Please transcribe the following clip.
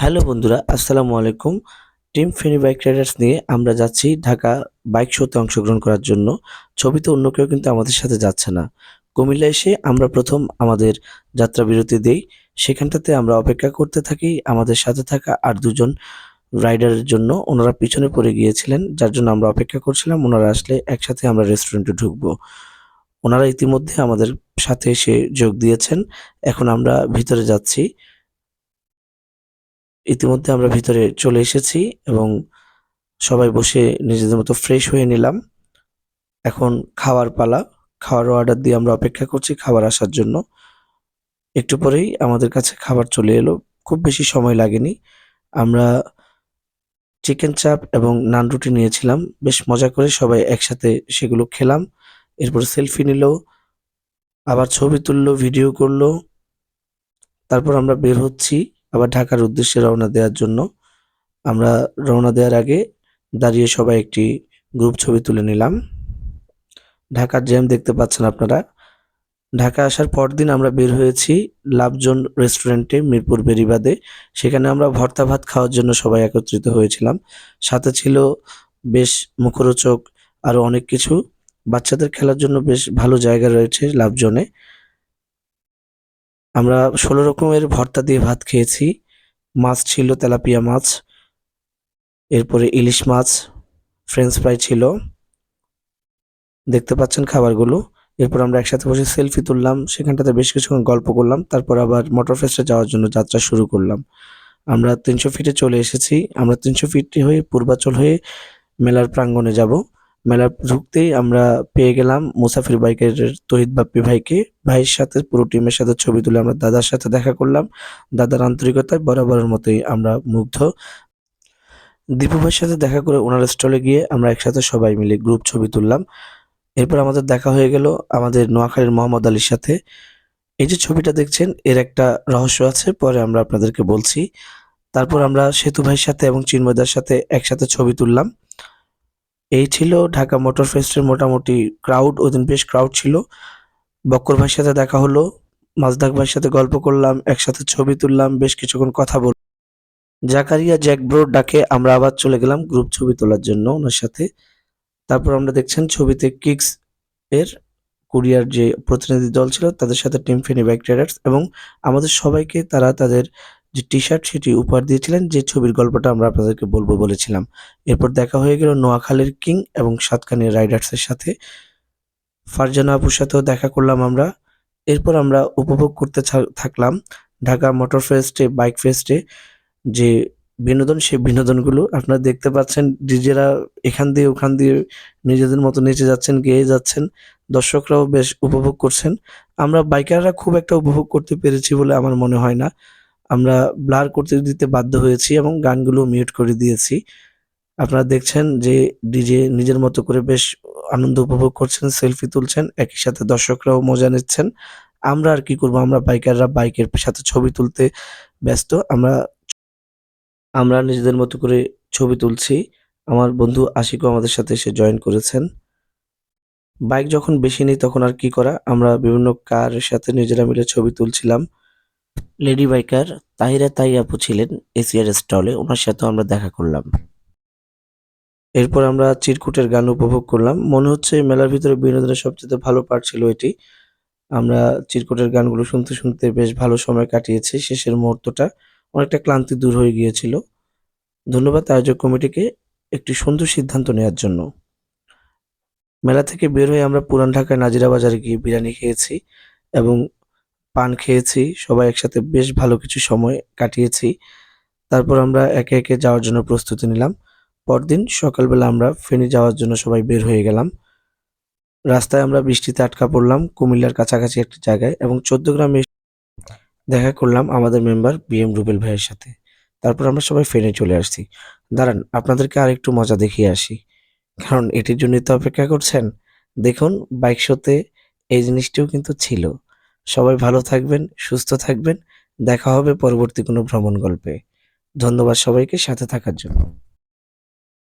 Hello বন্ধুরা, আসসালামু আলাইকুম। টিম ফেনি বাইক রাইডার্স নিয়ে আমরা যাচ্ছি ঢাকা বাইক শোতে অংশগ্রহণ করার জন্য। ছবিতে অন্য কেউ কিন্তু আমাদের সাথে যাচ্ছে না। কুমিল্লা এসে আমরা প্রথম আমাদের যাত্রা বিরতি দেই। সেখানটাতে আমরা অপেক্ষা করতে থাকি আমাদের সাথে থাকা আর দুজন রাইডারের জন্য। ওনারা পিছনে পড়ে গিয়েছিলেন, যার জন্য আমরা অপেক্ষা করছিলাম। ওনারা আসলে একসাথে আমরা রেস্টুরেন্টে ঢুকবো। ওনারা ইতিমধ্যে আমাদের সাথে এসে যোগ দিয়েছেন। এখন আমরা ভিতরে যাচ্ছি। ইতিমধ্যে আমরা ভিতরে চলে এসেছি এবং সবাই বসে নিজেদের মতো ফ্রেশ হয়ে নিলাম। এখন খাওয়ার পালা, খাওয়ার অর্ডার দিয়ে আমরা অপেক্ষা করছি খাবার আসার জন্য। একটু পরেই আমাদের কাছে খাবার চলে এলো, খুব বেশি সময় লাগেনি। আমরা চিকেন চাপ এবং নান রুটি নিয়েছিলাম, বেশ মজা করে সবাই একসাথে সেগুলো খেলাম। এরপর সেলফি নিল, আবার ছবি তুললো ভিডিও করল। তারপর আমরা বের হচ্ছি। আবার ঢাকার উদ্দেশ্যে রওনা দেওয়ার জন্য আমরা রওনা দেওয়ার আগে দাঁড়িয়ে সবাই একটি গ্রুপ ছবি তুলে নিলাম। ঢাকার জ্যাম দেখতে পাচ্ছেন আপনারা। ঢাকা আসার পর দিন আমরা বের হয়েছি লাভজন রেস্টুরেন্টে মিরপুর বেরিবাদে। সেখানে আমরা ভর্তা ভাত খাওয়ার জন্য সবাই একত্রিত হয়েছিলাম। সাথে ছিল বেশ মুখরোচক আরও অনেক কিছু। বাচ্চাদের খেলার জন্য বেশ ভালো জায়গা রয়েছে লাভজনে। আমরা ষোলো রকমের ভর্তা দিয়ে ভাত খেয়েছি। মাছ ছিল তেলাপিয়া মাছ, এরপরে ইলিশ মাছ ফ্রেঞ্চ ফ্রাই ছিল। দেখতে পাচ্ছেন খাবারগুলো। এরপর আমরা একসাথে বসে সেলফি তুললাম, সেখানটাতে বেশ কিছুক্ষণ গল্প করলাম, তারপর আবার মোটর ফেস্টে যাওয়ার জন্য যাত্রা শুরু করলাম। আমরা তিনশো ফিটে চলে এসেছি। আমরা তিনশো ফিটে হয়ে পূর্বাচল হয়ে মেলার প্রাঙ্গণে যাব। মেলা ঢুকতেই আমরা পেয়ে গেলাম মুসাফির বাইকের তহিদ বাপ্পি ভাইকে। ভাইয়ের সাথে পুরো টিমের সাথে ছবি তুলে আমরা দাদার সাথে দেখা করলাম। দাদার আন্তরিকতায় বরাবরের মতোই আমরা মুগ্ধ। দীপু ভাইয়ের সাথে দেখা করে ওনার স্টলে গিয়ে আমরা একসাথে সবাই মিলে গ্রুপ ছবি তুললাম। এরপর আমাদের দেখা হয়ে গেল আমাদের নোয়াখালীর মোহাম্মদ আলীর সাথে। এই যে ছবিটা দেখছেন, এর একটা রহস্য আছে, পরে আমরা আপনাদেরকে বলছি। তারপর আমরা সেতু ভাইয়ের সাথে এবং চিন্ময়দার সাথে একসাথে ছবি তুললাম। এই ছিল ঢাকা মোটর ফেস্টের মোটামুটি ক্রাউড ওদিন বেশ ক্রাউড ছিল। বক্কর ভাইয়ের সাথে দেখা হলো, মাজদাক ভাইয়ের সাথে গল্প করলাম, একসাথে ছবি তুললাম, বেশ কিছুক্ষণ কথা বল জাকারিয়া জ্যাক ব্রোর ডাকে আমরা আবার চলে গেলাম গ্রুপ ছবি তোলার জন্য ওনার সাথে। তারপর আমরা দেখছেন ছবিতে কিক্স এর কুরিয়ার যে প্রতিনিধি দল ছিল, তাদের সাথে টিম ফেনি বাইক এবং আমাদের সবাইকে তারা তাদের যে টি শার্ট সেটি উপহার দিয়েছিলেন, যে ছবির গল্পটা আমরা আপনাদেরকে বলব বলেছিলাম। এরপর দেখা হয়ে গেল নোয়াখালীর কিং এবং সাতকানিয়া রাইডার্সের সাথে। ফারজানা আপুর সাথেও দেখা করলাম আমরা। এরপর আমরা উপভোগ করতে থাকলাম ঢাকা মোটর ফেস্টে বাইক ফেস্টে যে বিনোদন, সেই বিনোদনগুলো আপনারা দেখতে পাচ্ছেন। ডিজেরা এখান দিয়ে, ওখান দিয়ে নিজেদের মতো নেচে যাচ্ছেন, গেয়ে যাচ্ছেন। দর্শকরাও বেশ উপভোগ করছেন। আমরা বাইকাররা খুব একটা উপভোগ করতে পেরেছি বলে আমার মনে হয় না। আমরা ব্লার করতে দিতে বাধ্য হয়েছি এবং গানগুলো মিউট করে দিয়েছি। আপনারা দেখছেন যে ডিজে নিজের মতো করে বেশ আনন্দ উপভোগ করছেন সেলফি তুলছেন, একই সাথে দর্শকরাও মজা নিচ্ছেন। আমরা আর কি করব? আমরা বাইকাররা বাইকের সাথে ছবি তুলতে ব্যস্ত। আমরা আমরা নিজেদের মতো করে ছবি তুলছি। আমার বন্ধু আশিকও আমাদের সাথে এসে জয়েন করেছেন। বাইক যখন বেশি নেই তখন আর কি করা? আমরা বিভিন্ন কারের সাথে নিজেরা মিলে ছবি তুলছিলাম। লেডি বাইকার তাহিরা তাই আপু ছিলেন এসিআর স্টলে, ওনার সাথেও আমরা দেখা করলাম। এরপর আমরা চিরকুটের গান উপভোগ করলাম। মনে হচ্ছে মেলার ভিতরে বিনোদনের সবচেয়ে ভালো পার্ট ছিল এটি। আমরা চিরকুটের গানগুলো শুনতে শুনতে বেশ ভালো সময় কাটিয়েছি। শেষের মুহূর্তটা অনেকটা ক্লান্তি দূর হয়ে গিয়েছিল। ধন্যবাদ আয়োজক কমিটিকে একটি সুন্দর সিদ্ধান্ত নেওয়ার জন্য। মেলা থেকে বের হয়ে আমরা পুরান ঢাকায় নাজিরা বাজারে গিয়ে বিরিয়ানি খেয়েছি এবং পান খেয়েছি, সবাই একসাথে বেশ ভালো কিছু সময় কাটিয়েছি। তারপর আমরা একে একে যাওয়ার জন্য প্রস্তুতি নিলাম। পরদিন সকালবেলা আমরা ফেনী যাওয়ার জন্য সবাই বের হয়ে গেলাম। রাস্তায় আমরা বৃষ্টিতে আটকা পড়লাম কুমিল্লার কাছাকাছি একটা জায়গায় এবং চোদ্দ গ্রামে দেখা করলাম আমাদের মেম্বার বি এম রুবেল ভাইয়ের সাথে। তারপর আমরা সবাই ফেনে চলে আসছি। দাঁড়ান, আপনাদেরকে আর একটু মজা দেখিয়ে আসি। কারণ এটির জন্যই তো অপেক্ষা করছেন। দেখুন, বাইক শোতে এই জিনিসটিও কিন্তু ছিল। সবাই ভালো থাকবেন, সুস্থ থাকবেন। দেখা হবে পরবর্তী কোনো ভ্রমণ গল্পে। ধন্যবাদ সবাইকে, সাথে থাকার জন্য।